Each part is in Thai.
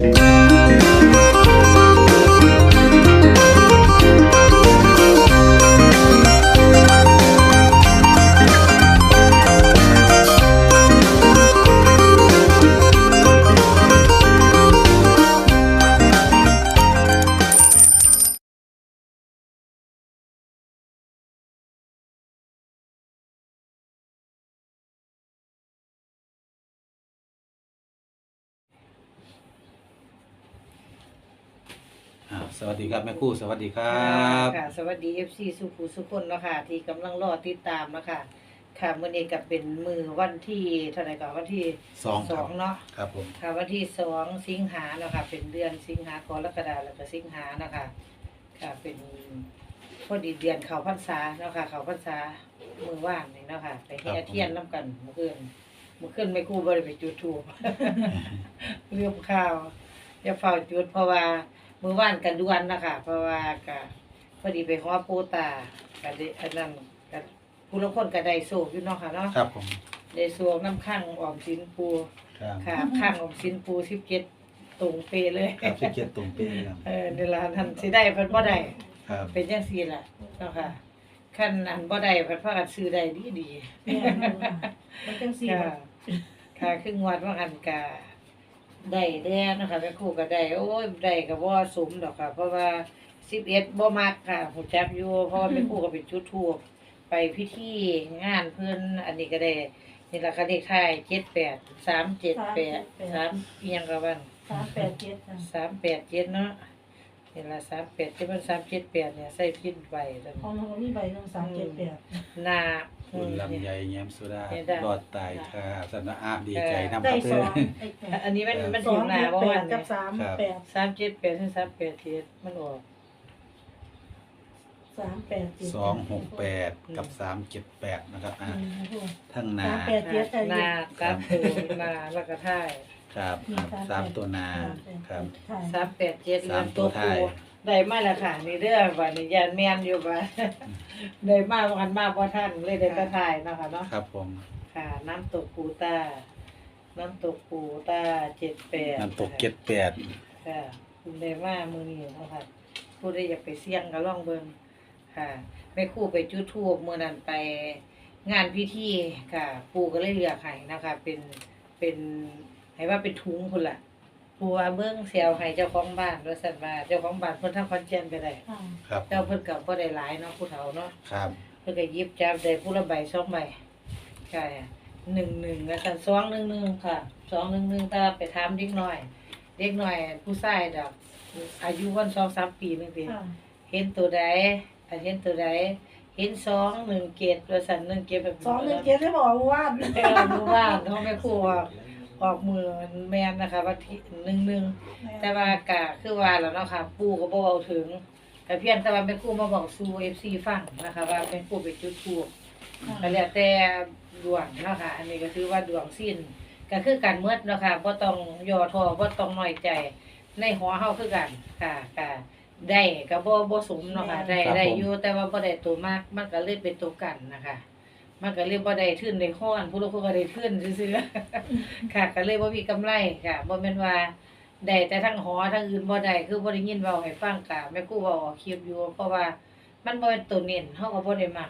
อ่ สวัสดีครับแม่ครู่สวัสดีครับค่ะสวัสดี FC สุภูสุคนเนาะค่ะที่กำลังรอติดตามเนาะค่ะค่ะมื้อนี้ก็เป็นมือวันที่เท่าไหร่ก่อนวันที่สองครับเนาะครับผมค่ะวันที่สองสิงหาเนาะค่ะเป็นเดือนสิงหากรกฎาคมแล้วก็สิงหาเนาะค่ะค่ะเป็นพอดีเดือนเข้าพรรษาเนาะค่ะเข้าพรรษามือว่างนี่เนาะค่ะไปแห่เทียนน้ำกันเมื่อคืนเมื่อคืนไม่ครู่บ่ได้ไปจุดธูปเรื่องข้าวจะเฝ้าจุดเพราะว่า มือว่านกันดวนนะคะเพราะว่าก็พอดีไปขอปูตาก็ได้อันนั้นก็ผู้ละคนก็ได้โศกอยู่เนาะค่ะเนาะครับผมได้โศกน้ำข้างออมสินปูครับค่ะข้างออมสินปูสิบเจ็ดตรงเปเลยครับสิเกียรติตรงเป๊ะครับเออเวลาท่านสิได้เพิ่นบ่ได้ครับเป็นจังซี่ล่ะเนาะค่ะขั้นอันบ่ได้เพิ่นพากันซื้อได้ดีดีๆแม่นว่ามันจังซี่ค่ะค่ะครึ่งวันว่าอันกา ได้แน่นะคะแม่ครูก็ได้โอ้ยได้ก็บ่สมดอกค่ะ เพราะว่า11บ่มักค่ะหูจักอยู่เพราะว่าแม่ครูก็เป็นจุดทูปไปพิธีงานเพิ่นอันนี้ก็ได้นี่ล่ะค่ะเลขท้าย78 378 3อีหยังก็ว่าสามแปดเจ็ดค่ะ387เนาะ นี่ล่ะ38ที่มัน378เนี่ยใส่พินไว้ซั่นของเรามีใบหนึ่งสามเจ็ดแปดหน้าคุณลำไยแย้มสุดาเนี่ยได้ รอดตายค่ะสนะอาดีใจนำคได้รับสองเด้อไอ้แปดอันนี้มันมันสถึองงหน้าบ่แปว่าดกับสามแปดสามเจ็ดแปดถึงสามแปดเจ็ดมันออกสามแปดเจ็ดสองหกแปดกับสามเจ็ดแปดนะครับอ่าทั้งนา สามแปดเจ็ดไอ้หน้ากับตูหน้าแล้วก็ท้าย ครับครับสามตัวนาครับ สามแปดเจ็ดสามตัวท้ายได้มาแล้วค่ะนี่เด้อว่านี่ยานแม่นอยู่บ่าได้มาวันมาบ่ทันเลยได้แตะท้ายเนาะค่ะเนาะครับผมค่ะ น้ำตกปูตาน้ำตกปูตาเจ็ดแปดน้ำตกเจ็ดแปดค่ะคุณได้มามื้อนี้เนาะค่ะผู้ใดอยากไปเสี่ยงก็ลองเบิ่งค่ะแม่ครู่ไปจุดธูปมื้อนั้นไปงานพิธีค่ะ ปู่ก็เลยเลือกให้นะคะ เป็นเป็น ให้ว่าเป็นถุงพุ่นล่ะปู่ว่าเบิ่งเสียวให้เจ้าของบ้านว่าซั่นว่าเจ้าของบ้านเพิ่นทางคอนเจนก็ได้ครับ เจ้าเพิ่นก็บ่ได้หลายเนาะผู้เฒ่าเนาะครับ เพิ่นก็หยิบจับได้ผู้ละใบสองใบใช่หนึ่งหนึ่งแล้วกันสองหนึ่งหนึ่งค่ะสองหนึ่งหนึ่งถ้าไปถามเด็กน้อย เด็กน้อย ผู้ชายดอกอายุวันสองสามปีนึงเป็นเห็นตัวใดอันเห็นตัวใดเห็นสองหนึ่งเกตว่าสันหนึ่งเกตแบบสองหนึ่งเจ็ดได้บอกว่าเออรู้ว่าเขาไม่ครูอ อกออกมือแมนนะคะว่าที่หนึ่งหนึ่งแต่ว่ากะคือว่าแล้วเนาะค่ะปู่ก็บ่เอาถึง แต่เพียงแต่ว่าแม่ครูมาบอกสู่ FC ฟังนะคะว่าแม่ครูไปจุดธูปก็แล้วแต่ดวงเนาะค่ะอันนี้ก็คือว่าดวงสิ้น ก็คือการเมืดเนาะค่ะบ่ต้องย่อท้อบ่ต้องน้อยใจ ในหัวเฮาคือกันค่ะค่ะ ได้ก็บ่บ่สมเนาะค่ะได้ได้อยู่แต่ว่าบ่ได้ตัวมากมันก็เลยเป็นตัวกันนะคะ มันก็เลยบ่ได้ทื่นได้ฮ้อนผู้ลางคนก็ได้ทื่นซื่อๆค่ะ ก็เลยบ่มีกำไรค่ะบ่แม่นว่าได้แต่ทั้งหอทั้งอื่นบ่ได้คือบ่ได้ยินเว้าให้ฟังกะแม่ครูเว้าออกคลิปอยู่ เพราะว่ามันบ่เป็นตัวเน้นเฮาก็บ่ได้มัก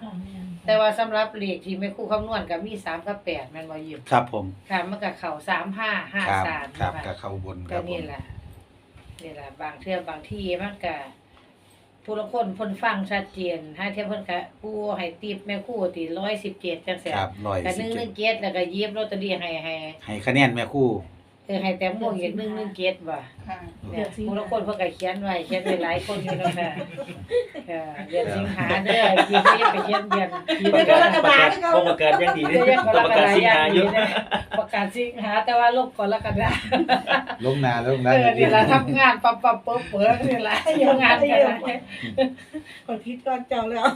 แต่ว่าสำหรับเลขที่แม่ครูคำนวณก็มี3กับ8แม่นบ่ยิมครับ ผมค่ะมันก็เข้า3 5ครับ5 3ครับนะกัคะบเข้าบนคก็รับผนี่มแหละนี่แหละบางเทื่อบางที่มันก็ ผู้ละคนเพิ่นฟังชัดเจนถ้าเทียบเพิ่นก็ผู้ให้ติปแม่ครูติ117จังซี่ครับร้อยก็สิบเจ็ด117แล้วก็หยิบลอตเตอรี่ให้ให้ให้คะแนนแม่ครู่ เออให้แตงโมอีก117บ่ ค่ะเนี่ยผู้ละคนเพิ่นก็เขียนไว้เขียนไว้หลายคนอยู่เนาะค่ะค่ะเดือนสิงหาเด้อที่บ่อยากไปเขียนเดือนที่เป็นกรกฎาคมผมประกาศยังดีเดือนกรประกกาศฎาสิงคหามอยู่ประกาศสิงหาแต่ว่าลบกรกฎาลงนาลงเอนาอนี่ละทำงานปั๊บปั๊บเปิบเปิบนี่ละทำงานกันละกดพิษก่อนเจ้าแล้ว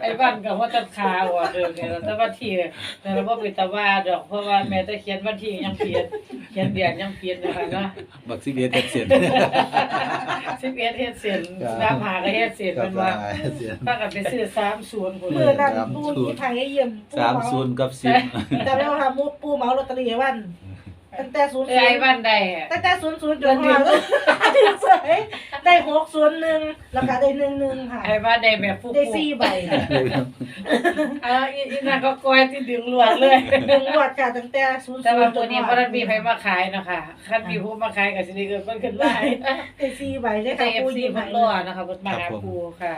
ไอ้บ้านกับว่าจะคาว่ะเออเนี่ยแต่ว่าที่แต่เราบ่เป็นตาว่าดอกเพราะว่าแม่จะเขียนวันที่ยังเปลี่ยนเขียนเดือนยังเปลี่ยนนะคะเนาะบักซิเบียเต็ดเสียน11เฮ็ดเสร็จน้ำหาก็เฮ็ดเสร็จครัมับนว่าเสียนป้าก็ไปซื้อ30พุ่นเมื่อนั้นปูที่ไทยเยี่ยมสามศูนย์กับสิบจำได้ว่าค่ะมูปูเมาลอตเตอรี่วันไป ตั้งแต่ศูนย์เอศูอไอ้นย์บ้านใดอะตั้งแต่ศูนย์ศูนย์จนมาถึงเสยได้หกศูนย์หนึ่งแล้วก็ได้หนึ่งหนึ่งค่ะไอ้บ้านใดแบบฟุกได้สี่ใบเอออีอีนั่นก็กอยที่ดึงลวดเลย หนึ่งวัดค่ะตั้งแต่ศูนย์แต่ศูว่านย์ตัวนี้เพราะนั้นมีใครมาขายเนาะคะคันมีผู้มาขายก็สิได้เกิดเพิ่นขึ้นได้ได้สี่ใบได้แต่ค่ะเอฟปูซียี่ใบเพิ่นรอนะคะเพิ่นมาหาปูค่ะ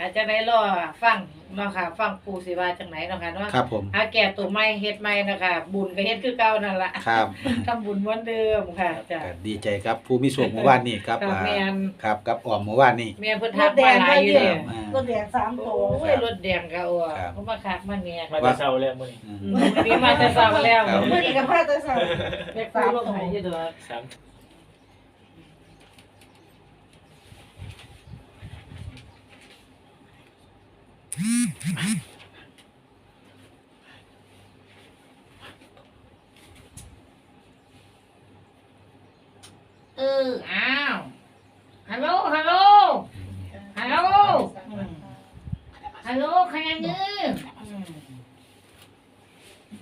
อาจจะได้รอฟังเนาะค่ะ ฟังปูสิว่าจังไหนเนาะค่ะเนาะครับผมอาแก่ตัวใหม่เฮ็ดใหม่เนาะค่ะ บุญก็เฮ็ดคือเก่านั่นล่ะครับทำบุญเหมือนเดิมค่ะจ้ะก็ดีใจครับผู้มีส่วนเมื่อวานนี้ครับครับอ่าแม่นครับกับออมเมื่อวานนี้แม่เพิ่นรทักถแดมางหลาก็ยอยู่เยเด้อะรถแดงสามโอ้ตัวยรถแดงก็เอาอะครับเขามาคักมาเนี่ยมาแต่เช้าแล้วมื้อนี้อืมวันนี้มาแต่เช้าแล้วครับเมื่อกี้กับพาตะสาวแม่ครูลงให้อยู่เด้อ สาม เอออ้าวฮัลโหลฮัลโหลฮัลโหลอืมฮัลโหลใครยังยืมอืม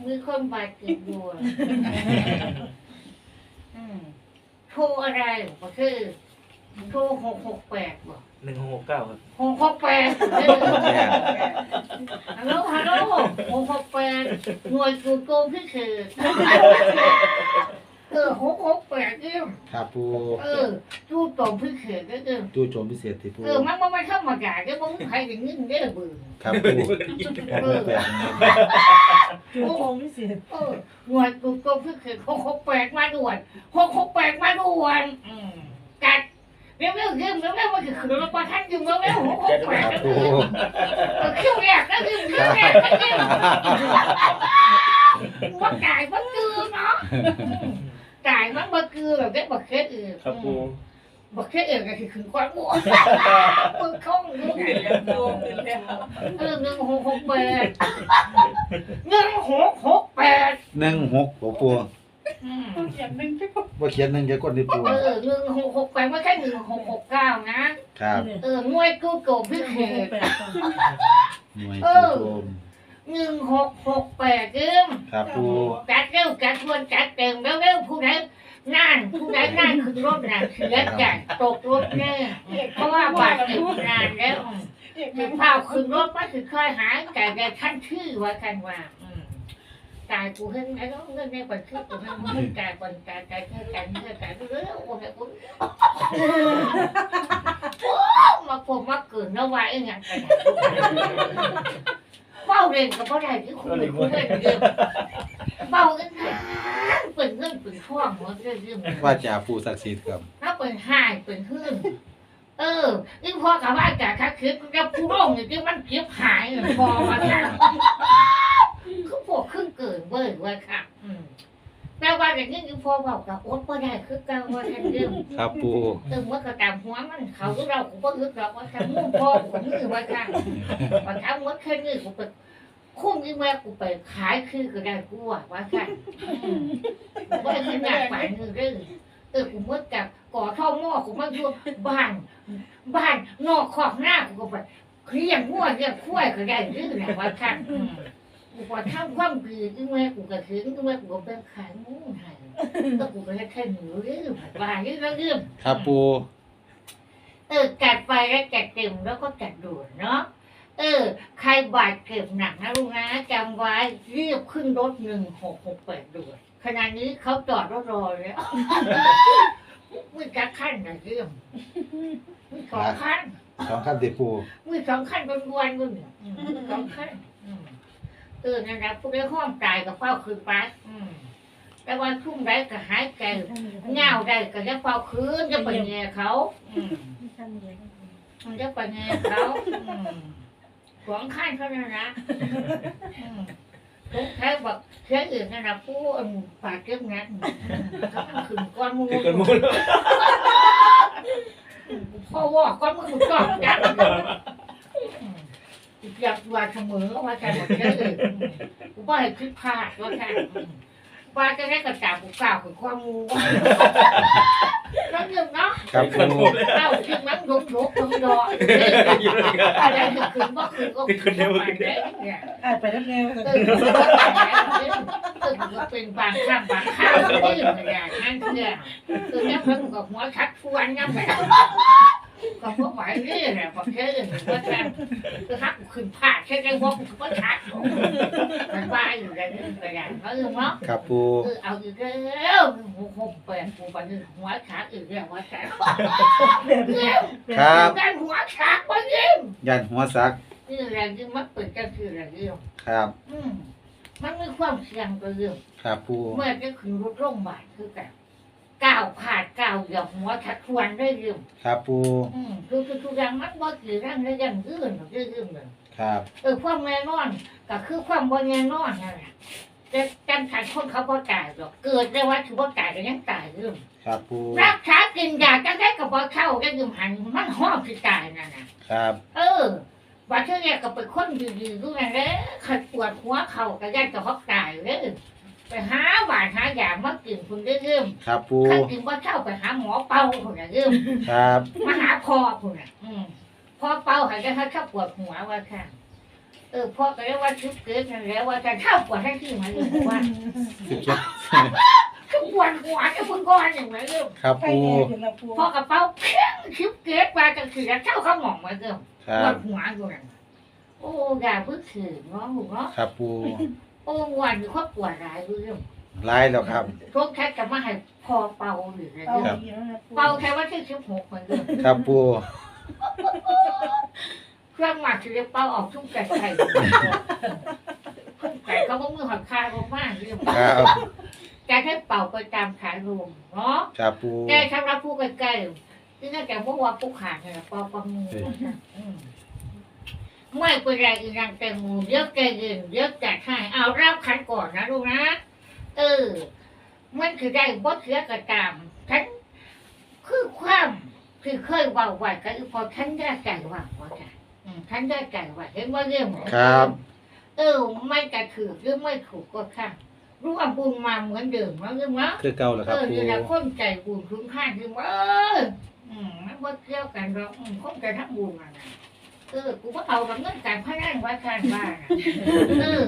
มีคนบาดเจ็บอยู่อะอืมโทรอะไรก็คือโทรหกหกแปดบ่ หนึ่งหกเก้าครับหกหกแปดเออฮัลโหลฮัลโหลหกหกแปดหน่วยกูโกงที่คือเออหกหกแปดเอิ่มครับผู้เออจู่โจมพี่เขือก็คือตู้โจมพิเศษที่ผู้เออมันมันไม่เข้ามาด่าก็มึงใครอย่างนี้ได้เบื่อครับผู้เออแปลกจูโคงพิเศษเออหน่วยจู่โจมพี่เขือหกหกแปดมาด่วนหกหกแปดมาด่วนอืมกัด เร็วเร็วยืมเร็วเร็วมันคือขืนมาท่านยืมเร็วเร็วหกหกแปดครับก็ผู้คือเออคิ้วแรกก็ยืมคิ้วแรกก็ยืมว่าจ่ายมันคือเนาะอืมจ่ายมันมาคือแบบนี้บักเคสอื่นครับปูบักเคสอื่นก็คือขืนควันบัวมึงเข้ามึงไงกันโยมกันแล้วเออหนึ่งหกหกแปดหนึ่งหกหกแปดหนึ่งหกผู้ผู้ อืมว่าเขียนหนึ่งเดียวก่อนที่ผู้เออหนึ่งหกหกแปดไม่ใช่หนึ่งหกหกเก้านะครับเออหน่วยกู้โกบพิเศษแปดหน่วยตู้โจมหนึ่งหกหกแปดเดิมครับผู้จัดเร็วจัดทวนจัดเต็มเร็วเร็วผู้ใดนั่นผู้ใดนั่นคือรถน่ะเสียใจตกรถแน่เพราะว่าบาดเจ็บนานแล้วคือเผาขึ้นรถมาคือค่อยหายแต่แต่ขั้นชื่อว่ากันว่าอืม กายกูเห็นไอ้น้องเงินในบัญชีกูเห็นมันกายบันกายกายเท่ากันเท่ากันเรื่องโอ้ยกูมาผมมาเกินนว่าไอ้ยังกันเบ้าเรียนกับเบ้าได้ที่คุณเป็นคุณได้เดิมเบ้าเงินเป็นเงินเป็นท่วงมันเรื่องว่าจะผู้ศักดิ์สิทธิ์ครับถ้าเป็นหายเป็นหื่นเออนี่พอกับว่าจากคักคือกับผู้ร่องนี่ที่มันเก็บหายพอมาจากคือพวกขึ้นเกินเว้ยว่าค่ะ อืม แต่ว่าอย่างนี้คือพอบอกกับอดก็ได้คือกันว่าทันเรื่องครับผู้ตึงว่าก็ตามหัวมันเขาก็เรากูก็อึดเราว่าทันมุ่งพ่อกูมือว่าค่ะว่าทำวัดแค่นี้กูไปคุ้มยิ่งแม่กูไปขายคือก็ได้กูว่าว่าค่ะอืมว่าขนาดฝันคือเรื่องเออกูมืดกับก่อท่อหม้อกูมาอยู่บ้าน บ้านนอกขอบหน้ากูก็ไปเลี้ยงวัวเลี้ยงควายก็ได้ดื้อแหละว่าท่านอืม กูพอทำความดีอึ้งแม่กูก็ถึงอึ้งแม่กูก็เป็นขายหมูให้ก็กูก็ได้แค่หนูดื้อผัดว่าดื้อแล้วดื้อครับผู้เออกัดไปแล้วกัดเต็มแล้วก็กัดด่วนเนาะเออ ใครบาดเจ็บหนักนะลูกนะจำไว้รีบขึ้นรถหนึ่งหกหกแปดด่วนขณะนี้เขาจอดรถรอแล้วมือจักขั้นนะเรื่องมือสองขั้นสองขั้นที่ผู้มือสองขั้นเป็นวันมึงเนี่ยอืมมือสองขั้นอืม เออนั่นแหละพวกได้ห้อมตายกับเฝ้าคืนไปอืมแต่วันทุ่มได้ก็หายใจเงาได้ก็จะเฝ้าคืนจะไปแง่เขาอืมมันจะไปแง่เขาอืมสองขั้นเท่านั้นนะอืมทุกแท้บอกเชื่ออื่นนั่นนะผู้อันปากเก็บงัดอืมเขาขึ้นก้อนมูติดกันหมดพ่อว่าก้อนมือก้อนกั นอยากว่าเสมอว่าแค่หมดเลยกูว่าให้คิดพลาดว่าแค่ว่าจะได้กระจ่าบุกกล่าวคือความงูแล้วหนึ่งเนาะครับผู้เล่าคิดมันลุกลุกลุกดอกอะไรถึงขึ้นบ่ขึ้นก็ขึ้นบ่ขึ้เนี่ยอ่าไปแล้วแนวเออเออเป็นบางครั้งบางคราวที่อย่างนั้นเนี่ยคือแม่เพิ่งกับหัวชัดฟวนยังแบบ ก็พวกหมายนี่แหละพอแค่อื่นก็แค่คือฮักขึ้นผ่าแค่ได้หัวกูก็ชัดมันว่าอยู่ในนี้ตัวอย่างเขาเออเนาะครับปูเออเอาอีกแล้วหัวคมเปลี่ยนกูไปนึงหัวขาอีกแล้วหัวขาครับการหัวขาไปยิ่งยันหัวซักนี่แรงที่มันเปิดก็คือแรงเดียวครับ อืมมันมีความเสี่ยงตัวเดียวครับปูเมื่อจะขึ้นรถโรงพยาบาลคือกัน ก้าวขาดก้าวเหยียบหัวทัดทวนได้เร็วครับปูอืมคือคือทุกอย่างมันบ่กี่ร่างได้ยังอื่นหรอกอื่นเลยครับเออความแน่นอน ก็คือความบ่แน่นอนนั่นแหละแต่จำขันคนเขาบ่ตายหรอกเกิดได้ว่าถือบ่ตายก็ยังตายอยู่ครับปูรักษากินยาจังได้ก็บ่เข้าก็ยืมหันมันห้องคือตายนั่นน่ะครับ เออว่าเธอเนี่ยก็เป็นคนดีๆดูนั่นแหละขัดปวดหัวเข่าก็ยันก็ฮอกตายเลย ไปหาหวานหายามากินคุณได้เริ่มครับปูขัดกินว่าเข้าไปหาหมอเป่าคุณน่ะเริ่มครับมาหาพ่อคุณน่ะอืมพอเป่าหายจะเข้าปวดหัวว่าค่ะ เออพ่อก็เรียกว่าชิบเกิดนั่นแหละว่าจะเข้าปวดทั้งที่มาเลยว่าสิบเจ็ดคือปวดหัวจะพึ่งก้อนอย่างไรเริ่มครับไปปูแน่อยู่นะปูพอกระเป๋าเพี้ยงชิบเกิดว่าจะคือจะเข้าเข้าหมองมาเริ่มครัปวบดหัวอยู่นั่นโอ้ยาพึ่งถือเนาะหูเนาะครับปู โอ้วันนี้เขาปวดร้ายเรื่องไล่แล้วครับพวกแค่จะมาให้พอเป่าหรืออะไรเอาเรื่องอีกแล้วนะปูเป่าแค่ว่าที่สิบหกเหมือนเดิมครับปูเครื่องหมักที่เรียกเป่าออกทุ่งไก่ไข่ทุ่งไก่เขาก็มือหักคาลงมากเรื่องครับแกให้เป่าไปตามขายรวมเนาะครับปูแกสำหรับผู้ใกล้ๆที่น่าจะพวกว่าผู้ขาดเนี่ยเป่าประมูลอืม ไม่เป็นไรอีนางแตงโมเยอะแกเงินเยอะจัดให้เอารับคันก่อนนะลูกนะเออมันคือได้บดเสียกระตามฉันคือความคือเคยเว่าไว้ก็คือพอฉันได้ใจว่าว่าจ้ะอืมฉันได้ใจว่าเห็นว่าเรื่องครับ เออไม่กระถือหรือไม่ถูกก็ข้างรู้ว่าบุญมาเหมือนเดิมแล้วเรื่องวะคือเก่าแล้วคเอรับอปูนี่แหละคนใจบุญคุ้มค่าคือว่าเอออืมมันบ่เกี่ยวกันหรอกอืมคนใจทั้งบุญอะนะ เออ กูว่าเอากับเงินการพนันไว้ข้างบ้านอะเออ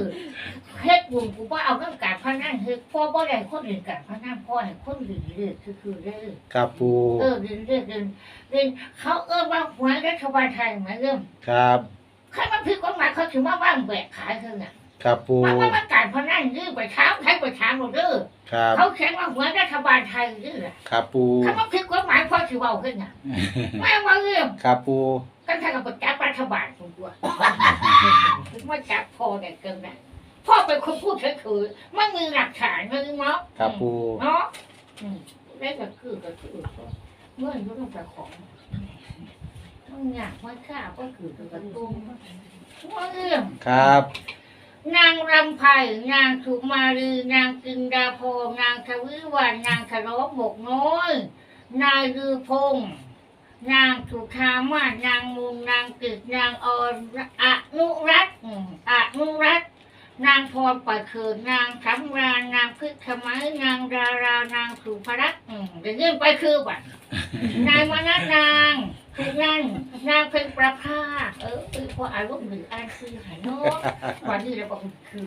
เฮ็ดบุญกูว่าเอาเรื่องการพนันเฮ็ดพ่อบ่ได้คนอื่นการพนันพ่อให้คนอื่นเลือกคือคือเด้อครับปูเออเรียนเรียนเรียนเรียนเขาเออว่าหวยรัฐบาลไทยเหมือนเดิมครับใครมันผิดกฎหมายเขาถือว่าว่างแบกขายเท่านั้นครับปูว่าว่ามันการพนันยื้อไปเช้าใช้ไปเช้าหมดเด้อครับเขาเขียนว่าหวยรัฐบาลไทยยื้อแหละครับปูถ้ามันผิดกฎหมายพ่อถือว่าขึ้นน่ะไม่ว่าเรื่องครับปู รัฐบาลคุณตัวถึงว่าจับพ่อเนี่ยเกินนะพ่อเป็นคนพูดเฉยๆไม่มีหลักฐานเลยเนาะครับปูเนาะอืมได้ก็คือก็คือเมื่อยุ่งแต่ของต้องอยากว่าข้าก็คือตัวกระตุ้มว่าเรื่องครับนางรำไพนางสุมาลีนางกินดาโพนางทวิวันนางคารบหมกน้อย นายลือพงษ์ นางสุธามานางมุงนางกิจนางอรอนุรัตน์อืมอนุรัตน์นางพรปัดเขินนางสำราญนางพึกขมัยนางดารานางสุภรัตน์อืมเดี๋ยวยื่นไปคือบัตรนายมนัสนางคือนั่นนางเป็นประภาเออเออพออารมณ์หรืออ่านคือหายเนอะวันนี้เราบอกคือ